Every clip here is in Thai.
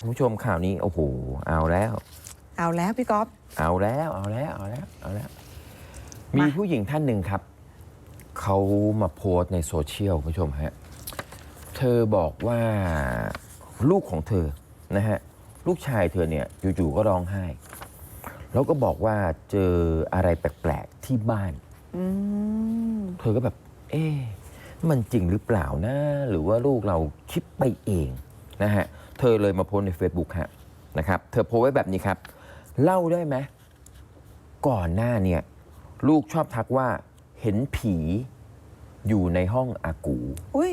คุณผู้ชมข่าวนี้โอ้โหเอาแล้ว เอาแล้วพี่ก๊อฟ เอาแล้วเอาแล้วเอาแล้วเอาแล้วมามีมีผู้หญิงท่านหนึ่งครับ เขามาโพสต์ในโซเชียลคุณผู้ชมฮะเธอบอกว่าลูกของเธอนะฮะลูกชายเธอเนี่ยอยู่ๆก็ร้องไห้ แล้วก็บอกว่าเจออะไรแปลกๆที่บ้านอืมเธอก็แบบ เอ๊ะมันจริงหรือเปล่านะ หรือว่าลูกเราคิดไปเองนะฮะ เธอเลยมาโพสต์ใน Facebook ฮะนะครับเธอโพสต์ไว้แบบนี้ครับ เล่าได้ไหมก่อนหน้าเนี่ยลูกชอบทักว่าเห็นผีอยู่ในห้องอากู อุ้ย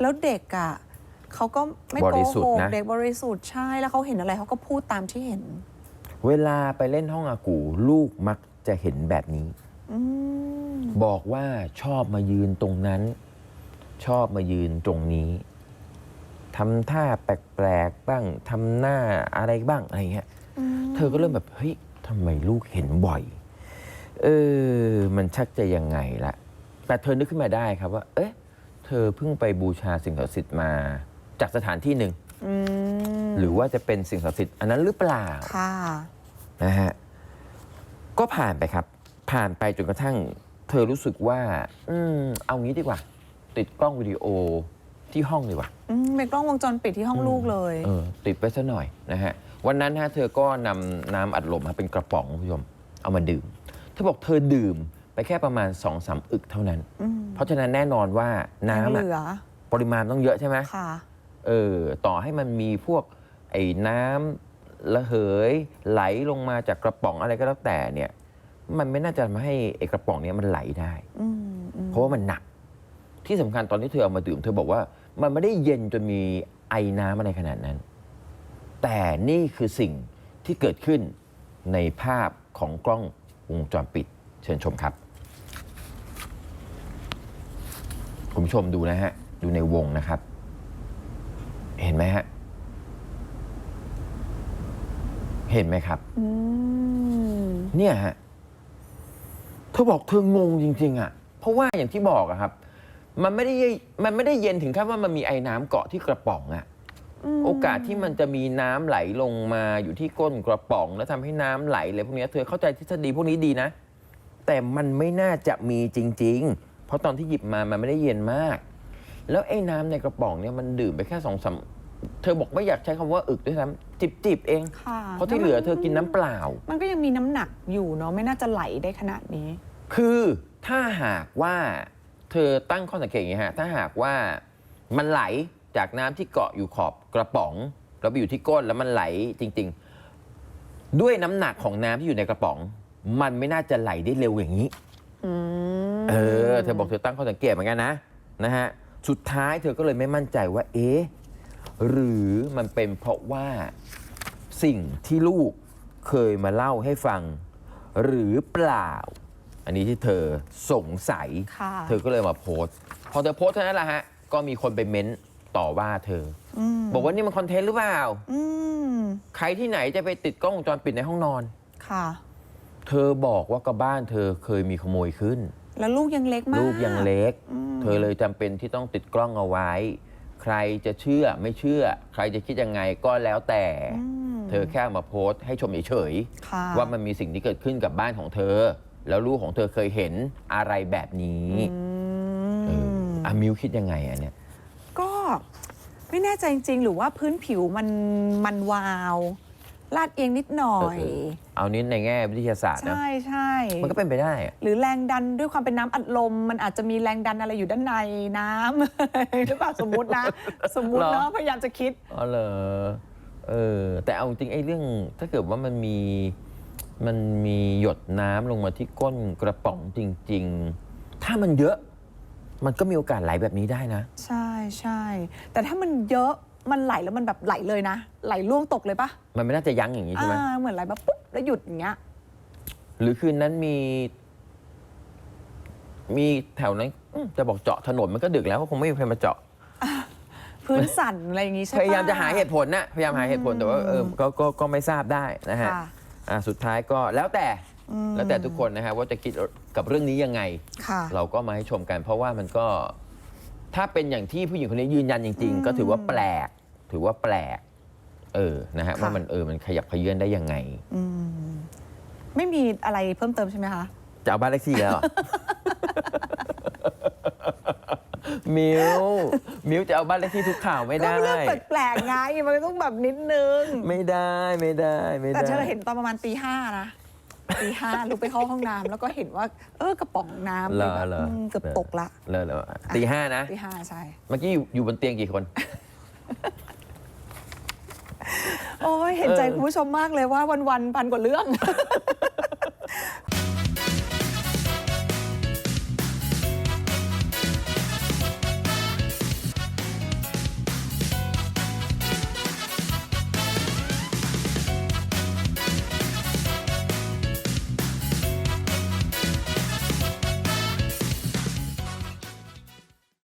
แล้วเด็กอะเขาก็ไม่บโกริสุทหธิ์กนะ เด็กบริสุทธิ์ใช่แล้วเขาเห็นอะไรเขาก็พูดตามที่เห็น เวลาไปเล่นห้องอากู ลูกมักจะเห็นแบบนี้ อืมบอกว่าชอบมายืนตรงนั้น ชอบมายืนตรงนี้ ทำท่าแปลกๆบ้างทำหน้าอะไรบ้างอะไรเงี้ยเธอก็เริ่มแบบเฮ้ยทำไมลูกเห็นบ่อย เออ มันชักจะยังไงละแต่เธอนึกขึ้นมาได้ครับว่า เอ๊ะ เธอเพิ่งไปบูชาสิ่งศักดิ์สิทธิ์มาจากสถานที่หนึ่งอืมหรือว่าจะเป็นสิ่งศักดิ์สิทธิ์อันนั้นหรือเปล่าค่ะนะฮะก็ผ่านไปครับ ผ่านไปจนกระทั่ง เธอรู้สึกว่า อืมเอางี้ดีกว่า ติดกล้องวิดีโอ ที่ห้องดีกว่าอืมเป็นกล้องวงจรปิดที่ห้องลูกเลย เออติดไว้ซะหน่อยนะฮะ วันนั้นฮะเธอก็นำน้ำอัดลมมาเป็นกระป๋องคุณผู้ชมเอามาดื่ม เธอบอกเธอดื่มไปแค่ประมาณ2อสามอึกเท่านั้น อืมเพราะฉะนั้นแน่นอนว่ายังน้ำเหอะลือปริมาณต้องเยอะใช่ไหม ค่ะ เออต่อให้มันมีพวกไอ้น้ำระเหยไหลลงมาจากกระป๋องอะไรก็แล้วแต่เนี่ย มันไม่น่าจะทำให้ไอ้กระป๋องเนี้ยมันไหลได้ อืมอืมเพราะว่ามันหนัก ที่สำคัญตอนที่เธอเอามาดื่มเธอบอกว่า มันไม่ได้เย็นจนมีไอน้ำอะไรขนาดนั้น แต่นี่คือสิ่งที่เกิดขึ้นในภาพของกล้องวงจรปิด เชิญชมครับ คุณผู้ชมดูนะฮะ ดูในวงนะครับ เห็นไหมฮะ เห็นไหมครับอืมเนี่ยฮะเธอบอกเธองงจริง ๆอะ เพราะว่าอย่างที่บอกอะครับ มันไม่ได้เยมันไม่ได้เย็นถึงขั้นว่ามันมีไอ้น้ำเกาะที่กระป๋องอะมโอกาสที่มันจะมีน้ำไหลลงมาอยู่ที่ก้นกระป๋อง แล้วทำให้น้ำไหลอะไรพวกเนี้ยเธอเข้าใจทฤษฎีพวกนี้ดีนะ แต่มันไม่น่าจะมีจริง ๆ เพราะตอนที่หยิบมามันไม่ได้เย็นมาก แล้วไอ้น้ำในกระป๋องเนี่ยมันดื่มไปแค่สองสามเธอบอกไม่อยากใช้คำว่าอึกด้วยซ้ำจิบๆเอง ค่ะเพราะที่เหลือเธอกินน้ำเปล่า มันก็ยังมีน้ำหนักอยู่เนาะไม่น่าจะไหลได้ขนาดนี้ คือถ้าหากว่า เธอตั้งข้อสังเกตอย่างนี้ฮะถ้าหากว่ามันไหลจากน้ำที่เกาะอยู่ขอบกระป๋อง แล้วไปอยู่ที่ก้นแล้วมันไหลจริง ๆ ด้วยน้ำหนักของน้ำที่อยู่ในกระป๋อง มันไม่น่าจะไหลได้เร็วอย่างนี้ อืมเออ เธอบอกเธอตั้งข้อสังเกตเหมือนกันนะนะฮะ สุดท้ายเธอก็เลยไม่มั่นใจว่า เอ๊ะ หรือมันเป็นเพราะว่าสิ่งที่ลูกเคยมาเล่าให้ฟัง หรือเปล่า อันนี้ที่เธอสงสัย ค่ะเธอก็เลยมาโพสต์ พอเธอโพสต์เท่านั้นแหละฮะ ก็มีคนไปเม้นต์ต่อว่าเธออืมบอกว่านี่มันคอนเทนต์หรือเปล่า อืมใครที่ไหนจะไปติดกล้องวงจรปิดในห้องนอน ค่ะ เธอบอกว่ากับบ้านเธอเคยมีขโมยขึ้น แล้วลูกยังเล็กมากลูกยังเล็ก อืมเธอเลยจำเป็นที่ต้องติดกล้องเอาไว้ ใครจะเชื่อไม่เชื่อ ใครจะคิดยังไงก็แล้วแต่ อืมเธอแค่เอามาโพสต์ให้ชมเฉยค่ะๆว่ามันมีสิ่งที่เกิดขึ้นกับบ้านของเธอ แล้วลูกของเธอเคยเห็นอะไรแบบนี้อืเออมอามิวคิดยังไงอันเนี้ยก็ไม่แน่ใจจริง ๆ หรือว่าพื้นผิวมันมันวาว ลาดเอียงนิดหน่อยเออเอานี้ในแง่วิทยาศาสตร์นะใช่ใช่มันก็เป็นไปได้อะหรือแรงดันด้วยความเป็นน้ำอัดลม มันอาจจะมีแรงดันอะไรอยู่ด้านในน้ำ หรือเปล่าสมมุตินะ สมมุติเนาะพยายามจะคิดอ๋อเหรอเออแต่เอาจริงไอ้เรื่องถ้าเกิดว่ามันมี มันมีหยดน้ำลงมาที่ก้นกระป๋องจริง ๆ ถ้ามันเยอะ มันก็มีโอกาสไหลแบบนี้ได้นะ ใช่ใช่แต่ถ้ามันเยอะมันไหลแล้วมันแบบไหลเลยนะ ไหลล่วงตกเลยปะมันไม่น่าจะยั้งอย่างนี้ใช่ไหมอ่าเหมือนไหลแบบปุ๊บแล้วหยุดอย่างเงี้ยหรือคืนนั้นมี มีแถวนั้นอืมจะบอกเจาะถนนมันก็ดึกแล้วก็คงไม่มีใครมาเจาะ พื้นสั่นอะไรอย่างงี้ใช่ปะ พยายามจะหาเหตุผลนะพยายามหาเหตุผลแต่ว่าเออก็ก็ก็ไม่ทราบได้นะฮะ ค่ะ อ่าสุดท้ายก็แล้วแต่อืมแล้วแต่ทุกคนนะฮะว่าจะคิดกับเรื่องนี้ยังไง ค่ะ เราก็มาให้ชมกัน เพราะว่ามันก็ถ้าเป็นอย่างที่ผู้หญิงคนนี้ยืนยันจริง อืมๆ ก็ถือว่าแปลก ถือว่าแปลก เออนะฮะค่ะ ว่ามันเออมันขยับขยื่นได้ยังไงอืมไม่มีอะไรเพิ่มเติมใช่ไหมคะ จะเอาบ้านเลขที่แล้วเหรอ มิวมิวจะเอาบ้านเลขที่ทุกข่าวไม่ก็ได้ เรื่องแปลกๆไงมันก็ต้องแบบนิดนึง ไม่ได้ไม่ได้ไม่ได้แต่เธอเห็นตอนประมาณตีห้านะตีห้าลุกไปเข้าห้องน้ำแล้วก็เห็นว่า เออกระป๋องน้ำเหรอแบบเหรออืมเกือบตกละเลยเลยตีห้านะ ตีห้าใช่ เมื่อกี้อยู่อยู่บนเตียงกี่คน โอ้ยเห็นใจเออคุณผู้ชมมากเลยว่าวันๆพันกว่าเรื่อง